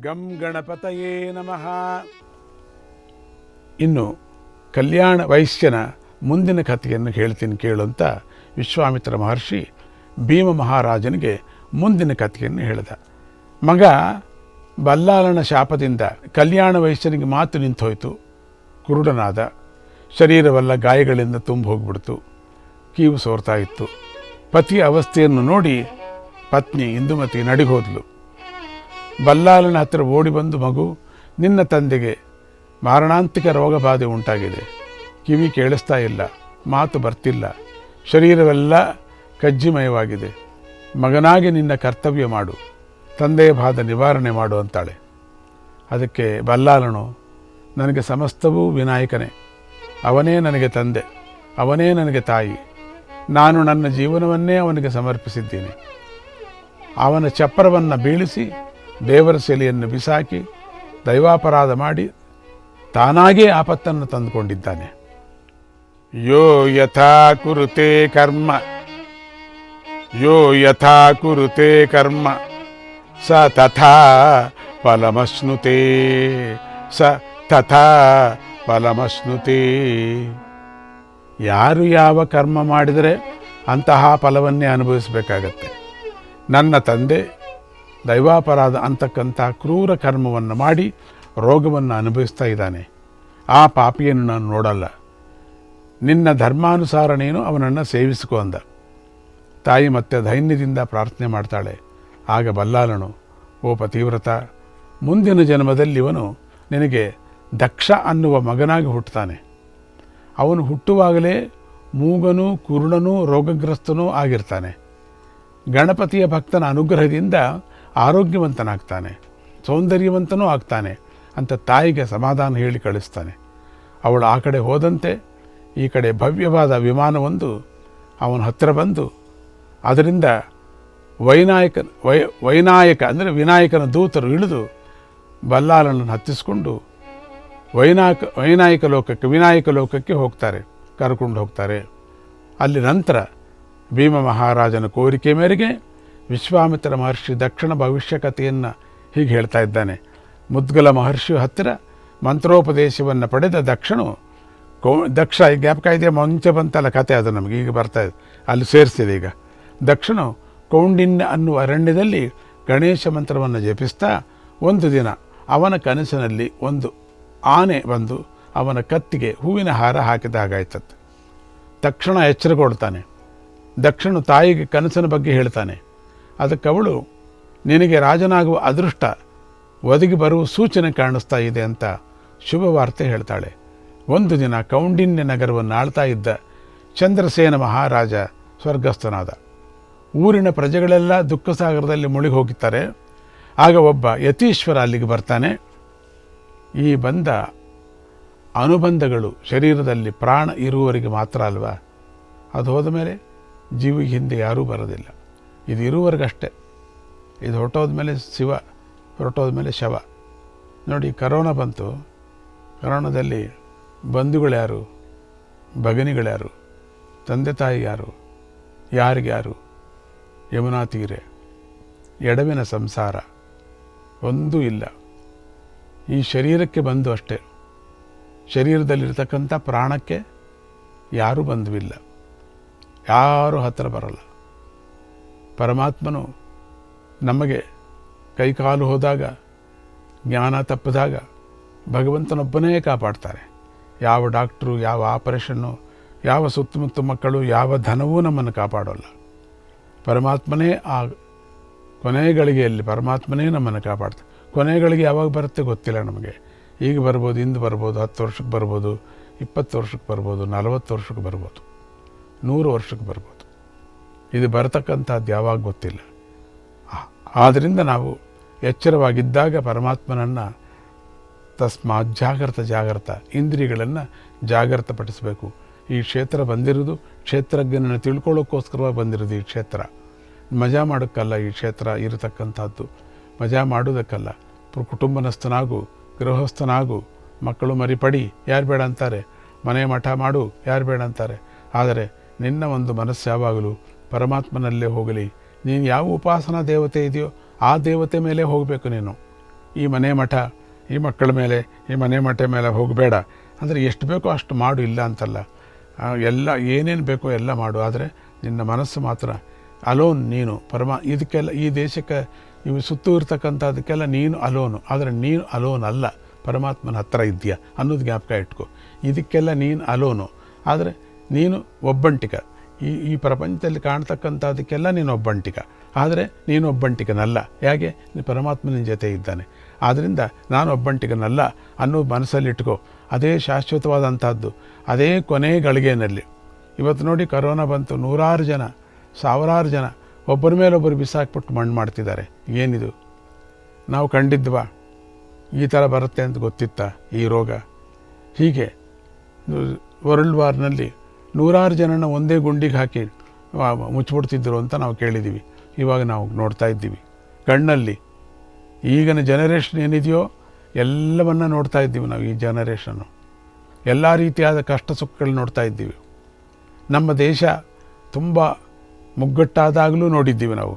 ಗಂ ಗಣಪತಯೇ ನಮಃ. ಇನ್ನು ಕಲ್ಯಾಣ ವೈಶ್ಯನ ಮುಂದಿನ ಕಥೆಯನ್ನು ಹೇಳ್ತೀನಿ ಕೇಳು ಅಂತ ವಿಶ್ವಾಮಿತ್ರ ಮಹರ್ಷಿ ಭೀಮ ಮಹಾರಾಜನಿಗೆ ಮುಂದಿನ ಕಥೆಯನ್ನು ಹೇಳಿದ. ಮಗ ಬಲ್ಲಾಲನ ಶಾಪದಿಂದ ಕಲ್ಯಾಣ ವೈಶ್ಯನಿಗೆ ಮಾತು ನಿಂತೋಯ್ತು. ಕುರುಡನಾದ ಶರೀರವೆಲ್ಲ ಗಾಯಗಳಿಂದ ತುಂಬ ಹೋಗ್ಬಿಡ್ತು. ಕೀವು ಸೋರ್ತಾ ಇತ್ತು. ಪತಿಯ ಅವಸ್ಥೆಯನ್ನು ನೋಡಿ ಪತ್ನಿ ಇಂದುಮತಿ ನಡಿಗೋದ್ಲು. ಬಲ್ಲಾಳನ ಹತ್ತಿರ ಓಡಿ ಬಂದು ಮಗು, ನಿನ್ನ ತಂದೆಗೆ ಮಾರಣಾಂತಿಕ ರೋಗ ಬಾಧೆ ಉಂಟಾಗಿದೆ. ಕಿವಿ ಕೇಳಿಸ್ತಾ ಇಲ್ಲ, ಮಾತು ಬರ್ತಿಲ್ಲ. ಶರೀರವೆಲ್ಲ ಕಜ್ಜಿಮಯವಾಗಿದೆ. ಮಗನಾಗಿ ನಿನ್ನ ಕರ್ತವ್ಯ ಮಾಡು, ತಂದೆಯ ಬಾಧ ನಿವಾರಣೆ ಮಾಡು ಅಂತಾಳೆ. ಅದಕ್ಕೆ ಬಲ್ಲಾಲನು, ನನಗೆ ಸಮಸ್ತವೂ ವಿನಾಯಕನೇ. ಅವನೇ ನನಗೆ ತಂದೆ, ಅವನೇ ನನಗೆ ತಾಯಿ. ನಾನು ನನ್ನ ಜೀವನವನ್ನೇ ಅವನಿಗೆ ಸಮರ್ಪಿಸಿದ್ದೀನಿ. ಅವನ ಚಪ್ಪರವನ್ನು ಬೀಳಿಸಿ ದೇವರ ಸೆಲೆಯನ್ನು ಬಿಸಾಕಿ ದೈವಾಪರಾಧ ಮಾಡಿ ತಾನಾಗೇ ಆಪತ್ತನ್ನು ತಂದುಕೊಂಡಿದ್ದಾನೆ. ಯೋ ಯಥಾ ಕುರುತೆ ಕರ್ಮ, ಯೋ ಯಥಾ ಕುರುತೆ ಕರ್ಮ, ಸ ತಥಾ ಫಲಮಶ್ನುತೆ, ಸ ತಥಾ ಫಲಮಶ್ನುತೆ. ಯಾರು ಯಾವ ಕರ್ಮ ಮಾಡಿದರೆ ಅಂತಹ ಫಲವನ್ನೇ ಅನುಭವಿಸಬೇಕಾಗತ್ತೆ. ನನ್ನ ತಂದೆ ದೈವಾಪರಾಧ ಅಂತಕ್ಕಂಥ ಕ್ರೂರ ಕರ್ಮವನ್ನು ಮಾಡಿ ರೋಗವನ್ನು ಅನುಭವಿಸ್ತಾ ಇದ್ದಾನೆ. ಆ ಪಾಪಿಯನ್ನು ನಾನು ನೋಡಲ್ಲ. ನಿನ್ನ ಧರ್ಮಾನುಸಾರ ನೀನು ಅವನನ್ನು ಸೇವಿಸಿಕೊ ಅಂದ. ತಾಯಿ ಮತ್ತೆ ಧೈನ್ಯದಿಂದ ಪ್ರಾರ್ಥನೆ ಮಾಡ್ತಾಳೆ. ಆಗ ಬಲ್ಲಾಲನು ಓ ಪತಿವ್ರತ, ಮುಂದಿನ ಜನ್ಮದಲ್ಲಿ ಇವನು ನಿನಗೆ ದಕ್ಷ ಅನ್ನುವ ಮಗನಾಗಿ ಹುಟ್ಟುತ್ತಾನೆ. ಅವನು ಹುಟ್ಟುವಾಗಲೇ ಮೂಗನೂ ಕುರುಡನೂ ರೋಗಗ್ರಸ್ತನೂ ಆಗಿರ್ತಾನೆ. ಗಣಪತಿಯ ಭಕ್ತನ ಅನುಗ್ರಹದಿಂದ ಆರೋಗ್ಯವಂತನಾಗ್ತಾನೆ, ಸೌಂದರ್ಯವಂತನೂ ಆಗ್ತಾನೆ ಅಂತ ತಾಯಿಗೆ ಸಮಾಧಾನ ಹೇಳಿ ಕಳಿಸ್ತಾನೆ. ಅವಳು ಆ ಕಡೆ ಹೋದಂತೆ, ಈ ಕಡೆ ಭವ್ಯವಾದ ವಿಮಾನವೊಂದು ಅವನ ಹತ್ತಿರ ಬಂದು ಅದರಿಂದ ವೈನಾಯಕ, ವೈ, ವೈನಾಯಕ ಅಂದರೆ ವಿನಾಯಕನ ದೂತರು ಇಳಿದು ಬಲ್ಲಾಲನನ್ನು ಹತ್ತಿಸಿಕೊಂಡು ವೈನಾಯಕ ವೈನಾಯಕ ಲೋಕಕ್ಕೆ, ವಿನಾಯಕ ಲೋಕಕ್ಕೆ ಹೋಗ್ತಾರೆ, ಕರ್ಕೊಂಡು ಹೋಗ್ತಾರೆ. ಅಲ್ಲಿ ನಂತರ ಭೀಮ ಮಹಾರಾಜನ ಕೋರಿಕೆ ಮೇರೆಗೆ ವಿಶ್ವಾಮಿತ್ರ ಮಹರ್ಷಿ ದಕ್ಷಿಣ ಭವಿಷ್ಯ ಕಥೆಯನ್ನು ಹೀಗೆ ಹೇಳ್ತಾ ಇದ್ದಾನೆ. ಮುದ್ಗಲ ಮಹರ್ಷಿ ಹತ್ತಿರ ಮಂತ್ರೋಪದೇಶವನ್ನು ಪಡೆದ ದಕ್ಷನು, ಕೋ, ದಕ್ಷ, ಈ ಜ್ಞಾಪಕ ಇದೆಯಾ? ಮುಂಚೆ ಬಂತಲ್ಲ ಕತೆ ಅದು ನಮಗೆ, ಈಗ ಬರ್ತಾ ಇದೆ. ಅಲ್ಲಿ ಸೇರಿಸಿದೆ ಈಗ. ದಕ್ಷನು ಕೌಂಡಿನ್ಯ ಅನ್ನುವ ಅರಣ್ಯದಲ್ಲಿ ಗಣೇಶ ಮಂತ್ರವನ್ನು ಜಪಿಸ್ತಾ ಒಂದು ದಿನ ಅವನ ಕನಸಿನಲ್ಲಿ ಒಂದು ಆನೆ ಬಂದು ಅವನ ಕತ್ತಿಗೆ ಹೂವಿನ ಹಾರ ಹಾಕಿದ ಹಾಗಾಯ್ತತ್ತೆ ತಕ್ಷಣ ಎಚ್ಚರಗೊಳ್ತಾನೆ. ದಕ್ಷನು ತಾಯಿಗೆ ಕನಸಿನ ಬಗ್ಗೆ ಹೇಳ್ತಾನೆ. ಅದಕ್ಕೆ ಅವಳು ನಿನಗೆ ರಾಜನಾಗುವ ಅದೃಷ್ಟ, ಒದಗಿ ಬರುವ ಸೂಚನೆ ಕಾಣಿಸ್ತಾ ಇದೆ ಅಂತ ಶುಭವಾರ್ತೆ ಹೇಳ್ತಾಳೆ. ಒಂದು ದಿನ ಕೌಂಡಿನ್ಯ ನಗರವನ್ನು ಆಳ್ತಾ ಇದ್ದ ಚಂದ್ರಸೇನ ಮಹಾರಾಜ ಸ್ವರ್ಗಸ್ಥನಾದ. ಊರಿನ ಪ್ರಜೆಗಳೆಲ್ಲ ದುಃಖ ಸಾಗರದಲ್ಲಿ ಮುಳುಗಿ ಹೋಗಿದ್ದಾರೆ ಆಗ ಒಬ್ಬ ಯತೀಶ್ವರ ಅಲ್ಲಿಗೆ ಬರ್ತಾನೆ. ಈ ಬಂದ ಅನುಬಂಧಗಳು ಶರೀರದಲ್ಲಿ ಪ್ರಾಣ ಇರುವವರಿಗೆ ಮಾತ್ರ ಅಲ್ವಾ? ಅದು ಹೋದ ಮೇಲೆ ಜೀವಿಗೆ ಹಿಂದೆ ಯಾರೂ ಬರೋದಿಲ್ಲ. ಇದು ಇರುವವರೆಗಷ್ಟೇ. ಇದು ಹೊರಟೋದ ಮೇಲೆ ಶಿವ, ಹೊರಟೋದ ಮೇಲೆ ಶವ. ನೋಡಿ, ಕರೋನಾ ಬಂತು. ಕರೋನಾದಲ್ಲಿ ಬಂಧುಗಳ್ಯಾರು, ಭಗನಿಗಳ್ಯಾರು, ತಂದೆ ತಾಯಿ ಯಾರು ಯಾರಿಗ್ಯಾರು ಯಮುನಾ ತೀರೆ. ಎಡವಿನ ಸಂಸಾರ. ಒಂದೂ ಇಲ್ಲ. ಈ ಶರೀರಕ್ಕೆ ಬಂದು ಅಷ್ಟೇ. ಶರೀರದಲ್ಲಿರ್ತಕ್ಕಂಥ ಪ್ರಾಣಕ್ಕೆ ಯಾರೂ ಬಂಧುವಿಲ್ಲ. ಯಾರೂ ಹತ್ತಿರ ಬರಲ್ಲ. ಪರಮಾತ್ಮನು ನಮಗೆ ಕೈಕಾಲು ಹೋದಾಗ, ಜ್ಞಾನ ತಪ್ಪಿದಾಗ ಭಗವಂತನೊಬ್ಬನೇ ಕಾಪಾಡ್ತಾರೆ. ಯಾವ ಡಾಕ್ಟ್ರು, ಯಾವ ಆಪರೇಷನ್ನು, ಯಾವ ಸುತ್ತಮುತ್ತ ಮಕ್ಕಳು, ಯಾವ ಧನವೂ ನಮ್ಮನ್ನು ಕಾಪಾಡೋಲ್ಲ. ಪರಮಾತ್ಮನೇ ಆ ಕೊನೆಗಳಿಗೆಯಲ್ಲಿ ಪರಮಾತ್ಮನೇ ನಮ್ಮನ್ನು ಕಾಪಾಡ್ತಾರೆ ಕೊನೆಗಳಿಗೆ ಯಾವಾಗ ಬರುತ್ತೆ ಗೊತ್ತಿಲ್ಲ ನಮಗೆ. ಈಗ ಬರ್ಬೋದು, ಇಂದು ಬರ್ಬೋದು, ಹತ್ತು ವರ್ಷಕ್ಕೆ ಬರ್ಬೋದು, ಇಪ್ಪತ್ತು ವರ್ಷಕ್ಕೆ ಬರ್ಬೋದು, ನಲವತ್ತು ವರ್ಷಕ್ಕೆ ಬರ್ಬೋದು, ನೂರು ವರ್ಷಕ್ಕೆ ಬರ್ಬೋದು. ಇದು ಬರತಕ್ಕಂಥದ್ದು ಯಾವಾಗ ಗೊತ್ತಿಲ್ಲ. ಆದ್ದರಿಂದ ನಾವು ಎಚ್ಚರವಾಗಿದ್ದಾಗ ಪರಮಾತ್ಮನನ್ನು ತಸ್ಮಾ ಜಾಗ್ರತ ಜಾಗ್ರತ ಇಂದ್ರಿಯಗಳನ್ನು ಜಾಗೃತಪಡಿಸಬೇಕು ಈ ಕ್ಷೇತ್ರ ಬಂದಿರೋದು ಕ್ಷೇತ್ರಜ್ಞನನ್ನು ತಿಳ್ಕೊಳ್ಳೋಕ್ಕೋಸ್ಕರವಾಗಿ ಬಂದಿರೋದು ಈ ಕ್ಷೇತ್ರ. ಮಜಾ ಮಾಡೋಕ್ಕಲ್ಲ ಈ ಕ್ಷೇತ್ರ ಇರತಕ್ಕಂಥದ್ದು. ಮಜಾ ಮಾಡೋದಕ್ಕಲ್ಲ. ಕುಟುಂಬನಸ್ಥನಾಗು, ಗೃಹಸ್ಥನಾಗು, ಮಕ್ಕಳು ಮರಿಪಡಿ, ಯಾರು ಬೇಡ ಅಂತಾರೆ. ಮನೆ ಮಠ ಮಾಡು, ಯಾರು ಬೇಡ ಅಂತಾರೆ. ಆದರೆ ನಿನ್ನ ಒಂದು ಮನಸ್ಸು ಯಾವಾಗಲೂ ಪರಮಾತ್ಮನಲ್ಲೇ ಹೋಗಲಿ. ನೀನು ಯಾವ ಉಪಾಸನಾ ದೇವತೆ ಇದೆಯೋ ಆ ದೇವತೆ ಮೇಲೆ ಹೋಗಬೇಕು ನೀನು. ಈ ಮನೆ ಮಠ, ಈ ಮಕ್ಕಳ ಮೇಲೆ, ಈ ಮನೆ ಮಠ ಮೇಲೆ ಹೋಗಬೇಡ. ಅಂದರೆ ಎಷ್ಟು ಬೇಕೋ ಅಷ್ಟು ಮಾಡು, ಇಲ್ಲ ಅಂತಲ್ಲ. ಎಲ್ಲ, ಏನೇನು ಬೇಕೋ ಎಲ್ಲ ಮಾಡು. ಆದರೆ ನಿನ್ನ ಮನಸ್ಸು ಮಾತ್ರ ಅಲೋನ್ ನೀನು. ಪರಮ, ಇದಕ್ಕೆಲ್ಲ, ಈ ದೇಶಕ್ಕೆ ಇವು ಸುತ್ತು ಇರ್ತಕ್ಕಂಥದಕ್ಕೆಲ್ಲ ನೀನು ಅಲೋನು. ಆದರೆ ನೀನು ಅಲೋನ್ ಅಲ್ಲ. ಪರಮಾತ್ಮನ ಹತ್ರ ಇದೆಯಾ ಅನ್ನೋದು ಜ್ಞಾಪಕ ಇಟ್ಕೊ. ಇದಕ್ಕೆಲ್ಲ ನೀನು ಅಲೋನು. ಆದರೆ ನೀನು ಒಬ್ಬಂಟಿಕ. ಈ ಈ ಪ್ರಪಂಚದಲ್ಲಿ ಕಾಣ್ತಕ್ಕಂಥದ್ದಕ್ಕೆಲ್ಲ ನೀನು ಒಬ್ಬಂಟಿಕ. ಆದರೆ ನೀನು ಒಬ್ಬಂಟಿಕನಲ್ಲ. ಯಾಕೆ ನೀ ಪರಮಾತ್ಮನ ಜೊತೆ ಇದ್ದಾನೆ. ಆದ್ದರಿಂದ ನಾನು ಒಬ್ಬಂಟಿಕನಲ್ಲ ಅನ್ನೋ ಮನಸ್ಸಲ್ಲಿಟ್ಕೋ. ಅದೇ ಶಾಶ್ವತವಾದಂಥದ್ದು. ಅದೇ ಕೊನೆ ಗಳಿಗೆಯಲ್ಲಿ ಇವತ್ತು ನೋಡಿ ಕರೋನಾ ಬಂತು. ನೂರಾರು ಜನ, ಸಾವಿರಾರು ಜನ ಒಬ್ಬರ ಮೇಲೊಬ್ಬರು ಬಿಸಾಕ್ಬಿಟ್ಟು ಮಣ್ಣು ಮಾಡ್ತಿದ್ದಾರೆ. ಏನಿದು? ನಾವು ಕಂಡಿದ್ವಾ? ಈ ಥರ ಬರುತ್ತೆ ಅಂತ ಗೊತ್ತಿತ್ತ ಈ ರೋಗ? ಹೀಗೆ ವರ್ಲ್ಡ್ ವಾರ್ನಲ್ಲಿ ನೂರಾರು ಜನನ ಒಂದೇ ಗುಂಡಿಗೆ ಹಾಕಿ ಮುಚ್ಚಿಬಿಡ್ತಿದ್ದರು ಅಂತ ನಾವು ಕೇಳಿದ್ದೀವಿ ಇವಾಗ ನಾವು ನೋಡ್ತಾ ಇದ್ದೀವಿ. ಕಣ್ಣಲ್ಲಿ ಈಗಿನ ಜನರೇಷನ್ ಏನಿದೆಯೋ ಎಲ್ಲವನ್ನ ನೋಡ್ತಾ ಇದ್ದೀವಿ ನಾವು ಈ ಜನರೇಷನ್ನು ಎಲ್ಲ ರೀತಿಯಾದ ಕಷ್ಟ ಸುಖಗಳು ನೋಡ್ತಾ ಇದ್ದೀವಿ. ನಮ್ಮ ದೇಶ ತುಂಬ ಮುಗ್ಗಟ್ಟಾದಾಗಲೂ ನೋಡಿದ್ದೀವಿ ನಾವು.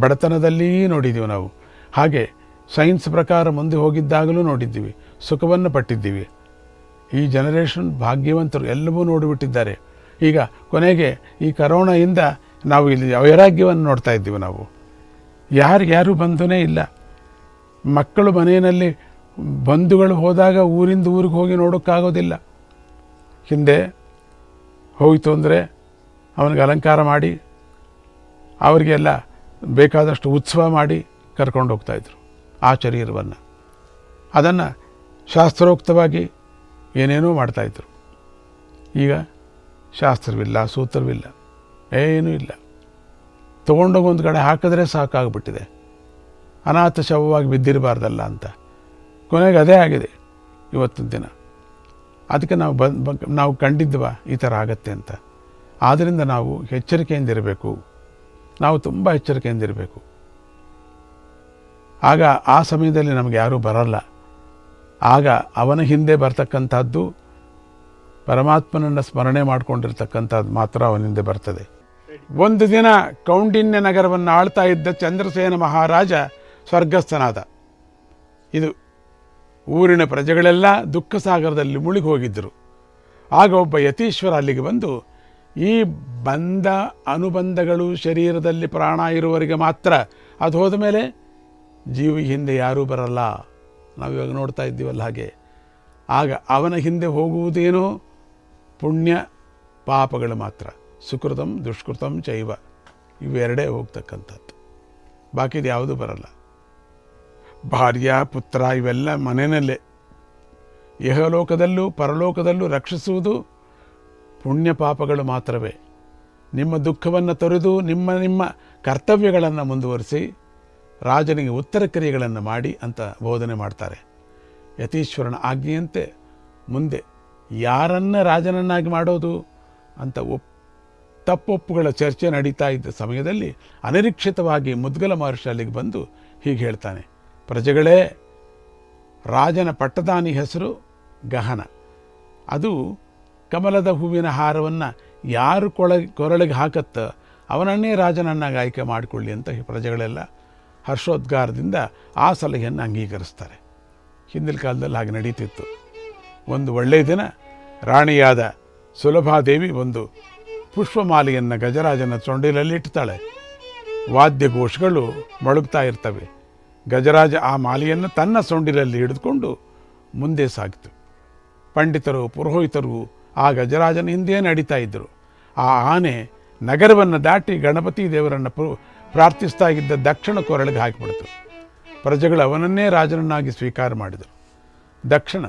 ಬಡತನದಲ್ಲಿ ನೋಡಿದ್ದೀವಿ ನಾವು. ಹಾಗೆ ಸೈನ್ಸ್ ಪ್ರಕಾರ ಮುಂದೆ ಹೋಗಿದ್ದಾಗಲೂ ನೋಡಿದ್ದೀವಿ. ಸುಖವನ್ನು ಪಟ್ಟಿದ್ದೀವಿ. ಈ ಜನರೇಷನ್ ಭಾಗ್ಯವಂತರು ಎಲ್ಲವೂ ನೋಡಿಬಿಟ್ಟಿದ್ದಾರೆ. ಈಗ ಕೊನೆಗೆ ಈ ಕರೋನಾಯಿಂದ ನಾವು ಇಲ್ಲಿ ವೈರಾಗ್ಯವನ್ನು ನೋಡ್ತಾ ಇದ್ದೀವಿ ನಾವು. ಯಾರು, ಯಾರೂ ಬಂಧುನೇ ಇಲ್ಲ. ಮಕ್ಕಳು ಮನೆಯಲ್ಲಿ ಬಂಧುಗಳು ಹೋದಾಗ ಊರಿಂದ ಊರಿಗೆ ಹೋಗಿ ನೋಡೋಕ್ಕಾಗೋದಿಲ್ಲ. ಹಿಂದೆ ಹೋಯಿತು ಅಂದರೆ ಅವನಿಗೆ ಅಲಂಕಾರ ಮಾಡಿ, ಅವರಿಗೆಲ್ಲ ಬೇಕಾದಷ್ಟು ಉತ್ಸವ ಮಾಡಿ ಕರ್ಕೊಂಡು ಹೋಗ್ತಾಯಿದ್ರು ಆ ಶರೀರವನ್ನು. ಅದನ್ನು ಶಾಸ್ತ್ರೋಕ್ತವಾಗಿ ಏನೇನೋ ಮಾಡ್ತಾಯಿದ್ರು ಈಗ ಶಾಸ್ತ್ರವಿಲ್ಲ, ಸೂತ್ರವಿಲ್ಲ, ಏನೂ ಇಲ್ಲ. ತೊಗೊಂಡೋಗಿ ಒಂದು ಕಡೆ ಹಾಕಿದ್ರೆ ಸಾಕಾಗ್ಬಿಟ್ಟಿದೆ. ಅನಾಥ ಶವವಾಗಿ ಬಿದ್ದಿರಬಾರ್ದಲ್ಲ ಅಂತ. ಕೊನೆಗೆ ಅದೇ ಆಗಿದೆ ಇವತ್ತಿನ ದಿನ. ಅದಕ್ಕೆ ನಾವು ಬಂದ್ ನಾವು ಕಂಡಿದ್ವ ಈ ಥರ ಆಗತ್ತೆ ಅಂತ. ಆದ್ದರಿಂದ ನಾವು ಎಚ್ಚರಿಕೆಯಿಂದ ಇರಬೇಕು. ನಾವು ತುಂಬ ಎಚ್ಚರಿಕೆಯಿಂದ ಇರಬೇಕು. ಆಗ ಆ ಸಮಯದಲ್ಲಿ ನಮಗೆ ಯಾರೂ ಬರಲ್ಲ. ಆಗ ಅವನ ಹಿಂದೆ ಬರ್ತಕ್ಕಂಥದ್ದು ಪರಮಾತ್ಮನನ್ನು ಸ್ಮರಣೆ ಮಾಡಿಕೊಂಡಿರ್ತಕ್ಕಂಥದ್ದು ಮಾತ್ರ ಅವನಿಂದ ಬರ್ತದೆ. ಒಂದು ದಿನ ಕೌಂಡಿನ್ಯ ನಗರವನ್ನು ಆಳ್ತಾ ಇದ್ದ ಚಂದ್ರಸೇನ ಮಹಾರಾಜ ಸ್ವರ್ಗಸ್ಥನಾದ. ಇದು ಊರಿನ ಪ್ರಜೆಗಳೆಲ್ಲ ದುಃಖ ಸಾಗರದಲ್ಲಿ ಮುಳುಗಿ ಹೋಗಿದ್ದರು. ಆಗ ಒಬ್ಬ ಯತೀಶ್ವರ ಅಲ್ಲಿಗೆ ಬಂದು, ಈ ಬಂಧ ಅನುಬಂಧಗಳು ಶರೀರದಲ್ಲಿ ಪ್ರಾಣ ಇರುವವರಿಗೆ ಮಾತ್ರ, ಅದು ಹೋದ ಮೇಲೆ ಜೀವಿ ಹಿಂದೆ ಯಾರೂ ಬರಲ್ಲ. ನಾವಿವಾಗ ನೋಡ್ತಾ ಇದ್ದೀವಲ್ಲ ಹಾಗೆ. ಆಗ ಅವನ ಹಿಂದೆ ಹೋಗುವುದೇನೋ ಪುಣ್ಯ ಪಾಪಗಳು ಮಾತ್ರ. ಸುಕೃತಂ, ದುಷ್ಕೃತಂ ಚೈವ. ಇವೆರಡೇ ಹೋಗ್ತಕ್ಕಂಥದ್ದು. ಬಾಕಿದು ಯಾವುದೂ ಬರಲ್ಲ. ಭಾರ್ಯ, ಪುತ್ರ ಇವೆಲ್ಲ ಮನೆಯಲ್ಲೇ. ಯಹಲೋಕದಲ್ಲೂ ಪರಲೋಕದಲ್ಲೂ ರಕ್ಷಿಸುವುದು ಪುಣ್ಯ ಪಾಪಗಳು ಮಾತ್ರವೇ. ನಿಮ್ಮ ದುಃಖವನ್ನು ತೊರೆದು ನಿಮ್ಮ ನಿಮ್ಮ ಕರ್ತವ್ಯಗಳನ್ನು ಮುಂದುವರಿಸಿ ರಾಜನಿಗೆ ಉತ್ತರ ಕ್ರಿಯೆಗಳನ್ನು ಮಾಡಿ ಅಂತ ಬೋಧನೆ ಮಾಡ್ತಾರೆ. ಯತೀಶ್ವರನ ಆಜ್ಞೆಯಂತೆ ಮುಂದೆ ಯಾರನ್ನ ರಾಜನನ್ನಾಗಿ ಮಾಡೋದು ಅಂತ ಒಪ್, ತಪ್ಪೊಪ್ಪುಗಳ ಚರ್ಚೆ ನಡೀತಾ ಇದ್ದ ಸಮಯದಲ್ಲಿ ಅನಿರೀಕ್ಷಿತವಾಗಿ ಮುದ್ಗಲ ಮಹರ್ಷಿ ಅಲ್ಲಿಗೆ ಬಂದು ಹೀಗೆ ಹೇಳ್ತಾನೆ, ಪ್ರಜೆಗಳೇ, ರಾಜನ ಪಟ್ಟದಾನಿ ಹೆಸರು ಗಹನ. ಅದು ಕಮಲದ ಹೂವಿನ ಹಾರವನ್ನು ಯಾರು ಕೊಳ, ಕೊರಳಿಗೆ ಹಾಕತ್ತ ಅವನನ್ನೇ ರಾಜನನ್ನಾಗಿ ಆಯ್ಕೆ ಮಾಡಿಕೊಳ್ಳಿ ಅಂತ ಪ್ರಜೆಗಳೆಲ್ಲ ಹರ್ಷೋದ್ಗಾರದಿಂದ ಆ ಸಲಹೆಯನ್ನು ಅಂಗೀಕರಿಸ್ತಾರೆ. ಹಿಂದಿನ ಕಾಲದಲ್ಲಿ ಹಾಗೆ ನಡೀತಿತ್ತು. ಒಂದು ಒಳ್ಳೆಯ ದಿನ ರಾಣಿಯಾದ ಸುಲಭಾದೇವಿ ಒಂದು ಪುಷ್ಪಮಾಲೆಯನ್ನು ಗಜರಾಜನ ಸೊಂಡಿಲಲ್ಲಿ ಇಡ್ತಾಳೆ ವಾದ್ಯಘೋಷಗಳು ಮೊಳಗ್ತಾ ಇರ್ತವೆ. ಗಜರಾಜ ಆ ಮಾಲೆಯನ್ನು ತನ್ನ ಸೊಂಡಿಲಲ್ಲಿ ಹಿಡಿದುಕೊಂಡು ಮುಂದೆ ಸಾಗಿತು. ಪಂಡಿತರು ಪುರೋಹಿತರು ಆ ಗಜರಾಜನ ಹಿಂದೆ ನಡೀತಾ ಇದ್ದರು. ಆ ಆನೆ ನಗರವನ್ನು ದಾಟಿ ಗಣಪತಿ ದೇವರನ್ನು ಪ್ರ- ಪ್ರಾರ್ಥಿಸ್ತಾ ಇದ್ದ ದಕ್ಷಿಣ ಕೊರಳಿಗೆ ಹಾಕಿಬಿಡ್ತು. ಪ್ರಜೆಗಳು ಅವನನ್ನೇ ರಾಜನನ್ನಾಗಿ ಸ್ವೀಕಾರ ಮಾಡಿದರು. ದಕ್ಷಿಣ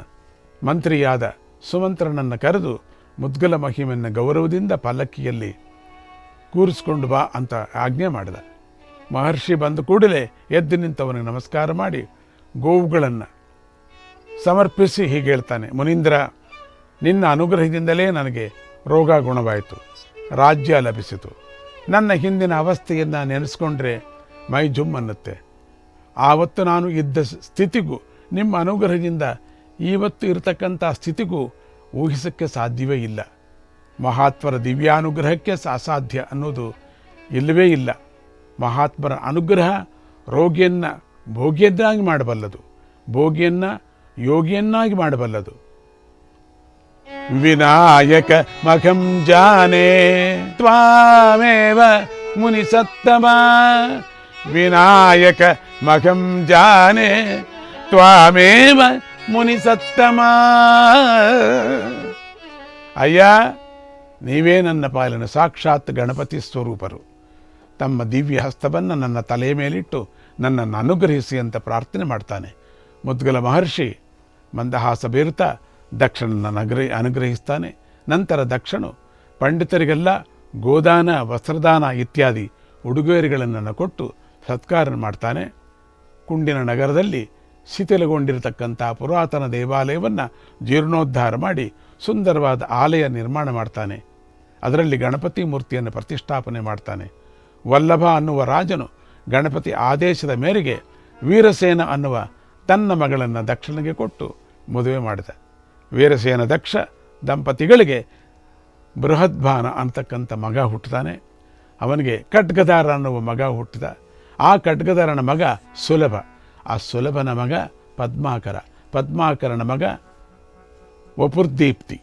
ಮಂತ್ರಿಯಾದ ಸುಮಂತ್ರನನ್ನು ಕರೆದು ಮುದ್ಗಲ ಮಹಿಮೆಯನ್ನು ಗೌರವದಿಂದ ಪಲ್ಲಕ್ಕಿಯಲ್ಲಿ ಕೂರಿಸ್ಕೊಂಡು ಬಾ ಅಂತ ಆಜ್ಞೆ ಮಾಡಿದ. ಮಹರ್ಷಿ ಬಂದ ಕೂಡಲೇ ಎದ್ದು ನಿಂತವನಿಗೆ ನಮಸ್ಕಾರ ಮಾಡಿ ಗೋವುಗಳನ್ನು ಸಮರ್ಪಿಸಿ ಹೀಗೆ ಹೇಳ್ತಾನೆ, ಮುನೀಂದ್ರ, ನಿನ್ನ ಅನುಗ್ರಹದಿಂದಲೇ ನನಗೆ ರೋಗ ಗುಣವಾಯಿತು ರಾಜ್ಯ ಲಭಿಸಿತು. ನನ್ನ ಹಿಂದಿನ ಅವಸ್ಥೆಯನ್ನು ನೆನೆಸ್ಕೊಂಡ್ರೆ ಮೈ ಜುಮ್ ಅನ್ನುತ್ತೆ ಆವತ್ತು ನಾನು ಇದ್ದ ಸ್ಥಿತಿಗೂ ನಿಮ್ಮ ಅನುಗ್ರಹದಿಂದ ಇವತ್ತು ಇರತಕ್ಕಂಥ ಸ್ಥಿತಿಗೂ ಊಹಿಸೋಕ್ಕೆ ಸಾಧ್ಯವೇ ಇಲ್ಲ. ಮಹಾತ್ಮರ ದಿವ್ಯಾನುಗ್ರಹಕ್ಕೆ ಅಸಾಧ್ಯ ಅನ್ನೋದು ಇಲ್ಲವೇ ಇಲ್ಲ. ಮಹಾತ್ಮರ ಅನುಗ್ರಹ ರೋಗಿಯನ್ನು ಭೋಗ್ಯದ್ದಾಗಿ ಮಾಡಬಲ್ಲದು. ಭೋಗಿಯನ್ನ ಯೋಗಿಯನ್ನಾಗಿ ಮಾಡಬಲ್ಲದು. ವಿನಾಯಕ ಮಖಂ ಜಾನೇ ತ್ವಾಮೇವ ಮುನಿ ಸತ್ತಮ ವಿನಾಯಕ ಮಖಂ ಜಾನೇ ತ್ವಾಮೇವ ಮುನಿಸತ್ತಮ ಅಯ್ಯ, ನೀವೇ ನನ್ನ ಪಾಲಿನ ಸಾಕ್ಷಾತ್ ಗಣಪತಿ ಸ್ವರೂಪರು. ತಮ್ಮ ದಿವ್ಯ ಹಸ್ತವನ್ನು ನನ್ನ ತಲೆಯ ಮೇಲಿಟ್ಟು ನನ್ನನ್ನು ಅನುಗ್ರಹಿಸಿ ಅಂತ ಪ್ರಾರ್ಥನೆ ಮಾಡ್ತಾನೆ. ಮುದ್ಗಲ ಮಹರ್ಷಿ, ಮಂದಹಾಸ ಬೀರುತ್ತಾ ದಕ್ಷನನ್ನು ಅನುಗ್ರಹ ಅನುಗ್ರಹಿಸ್ತಾನೆ. ನಂತರ ದಕ್ಷನು, ಪಂಡಿತರಿಗೆಲ್ಲ ಗೋದಾನ, ವಸ್ತ್ರದಾನ ಇತ್ಯಾದಿ ಉಡುಗೊರೆಗಳನ್ನು ಕೊಟ್ಟು ಸತ್ಕಾರ ಮಾಡ್ತಾನೆ. ಕುಂಡಿನ ನಗರದಲ್ಲಿ ಶಿಥಿಲಗೊಂಡಿರತಕ್ಕಂಥ ಪುರಾತನ ದೇವಾಲಯವನ್ನು ಜೀರ್ಣೋದ್ಧಾರ ಮಾಡಿ ಸುಂದರವಾದ ಆಲಯ ನಿರ್ಮಾಣ ಮಾಡ್ತಾನೆ. ಅದರಲ್ಲಿ ಗಣಪತಿ ಮೂರ್ತಿಯನ್ನು ಪ್ರತಿಷ್ಠಾಪನೆ ಮಾಡ್ತಾನೆ. ವಲ್ಲಭ ಅನ್ನುವ ರಾಜನು ಗಣಪತಿ ಆದೇಶದ ಮೇರೆಗೆ ವೀರಸೇನ ಅನ್ನುವ ತನ್ನ ಮಗಳನ್ನು ದಕ್ಷನಿಗೆ ಕೊಟ್ಟು ಮದುವೆ ಮಾಡಿದ. ವೀರಸೇನ ದಕ್ಷ ದಂಪತಿಗಳಿಗೆ ಬೃಹದ್ಭಾನ ಅಂತಕ್ಕಂಥ ಮಗ ಹುಟ್ಟುತ್ತಾನೆ. ಅವನಿಗೆ ಖಡ್ಗದಾರ ಅನ್ನುವ ಮಗ ಹುಟ್ಟಿದ. ಆ ಖಡ್ಗದಾರನ ಮಗ ಸುಲಭ. ಆ ಸುಲಭನ ಮಗ ಪದ್ಮಾಕರ. ಪದ್ಮಾಕರನ ಮಗ ವಪುರ್ದೀಪ್ತಿ.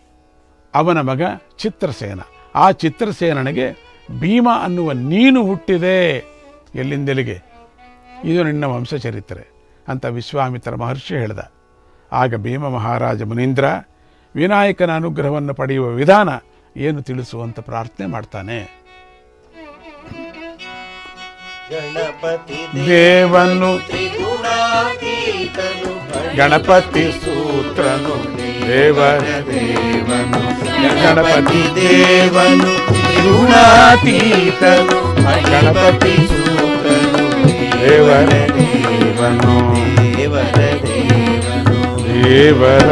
ಅವನ ಮಗ ಚಿತ್ರಸೇನ. ಆ ಚಿತ್ರಸೇನನಿಗೆ ಭೀಮ ಅನ್ನುವ ನೀನು ಹುಟ್ಟಿದೆ. ಎಲ್ಲಿಂದೆಲ್ಲಿಗೆ? ಇದು ನಿನ್ನ ವಂಶಚರಿತ್ರೆ ಅಂತ ವಿಶ್ವಾಮಿತ್ರ ಮಹರ್ಷಿ ಹೇಳಿದ. ಆಗ ಭೀಮ ಮಹಾರಾಜ ಮುನೀಂದ್ರ ವಿನಾಯಕನ ಅನುಗ್ರಹವನ್ನು ಪಡೆಯುವ ವಿಧಾನ ಏನು ತಿಳಿಸುವಂತ ಪ್ರಾರ್ಥನೆ ಮಾಡ್ತಾನೆ. ಗಣಪತಿ ದೇವನು ತ್ರಿಗುಣಾತೀತನು ಗಣಪತಿ ಸೂತ್ರನು ದೇವರ ದೇವನು ಗಣಪತಿ ದೇವನು ಗುಣಾತೀತನು ಗಣಪತಿ ಸೂತ್ರನು ದೇವರ ದೇವನು ದೇವರ ದೇವನು ದೇವರ